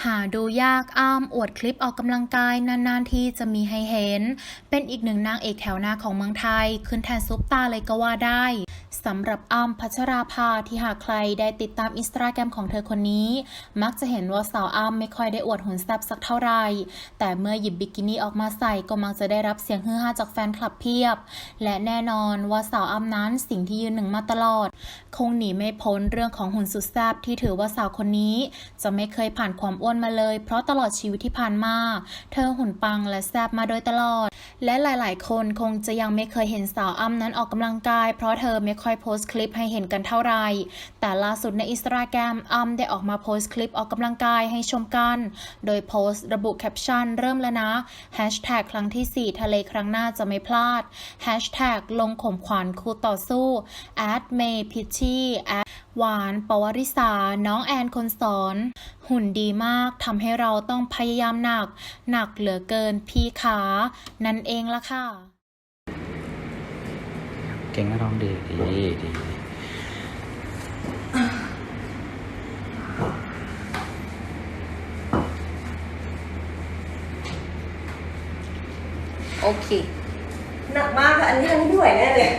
หาดูยากอ้ามอวดคลิปออกกำลังกายนานๆที่จะมีให้เห็น เป็นอีกหนึ่งนางเอกแถวหน้าของเมืองไทย ขึ้นแทนซุปตาเลยก็ว่าได้ สำหรับอ้ำพัชราภาที่หากใครได้ติดตามอินสตาแกรมของเธอคนนี้ มักจะเห็นว่าสาวอ้ำไม่ค่อยได้อวดหุ่นแซ่บสักเท่าไหร่แต่เมื่อหยิบบิกินี่ออกมาใส่ก็มักจะได้รับเสียงฮือฮาจากแฟนคลับเพียบ และแน่นอนว่าสาวอ้ำนั้นสิ่งที่ยืนหนึ่งมาตลอด คงหนีไม่พ้นเรื่องของหุ่นสุดแซ่บที่ถือว่าสาวคนนี้ จะไม่เคยผ่านความอ้วนมาเลย เพราะตลอดชีวิตที่ผ่านมาเธอหุ่นปังและแซ่บมาโดยตลอด และหลาย ๆ คนคงจะยังไม่เคยเห็นสาวอ้ำนั้นออกกำลังกาย เพราะเธอไม่ค่อยโพสต์คลิปให้เห็นกันเท่าไหร่ แต่ล่าสุดในอินสตาแกรมอ้ำได้ออกมาโพสต์คลิปออกกำลังกายให้ชมกัน โดยโพสต์ระบุแคปชั่นเริ่มแล้วนะแฮชแท็กครั้งที่ 4 ทะเลครั้งหน้าจะไม่พลาดแฮชแท็กลงข่มขวัญคู่ต่อสู้แอดเมย์พิชชี่แอดหวานปวริสา น้องแอนคนสอน หุ่นดีมากทำให้เราต้องพยายามหนัก หนักเหลือเกินพี่ขา นั่นเองละค่ะ เก่งก็ร้องดีดีดีโอเค หนักมากค่ะอันนี้อันนี้ไม่ไหวแน่เลย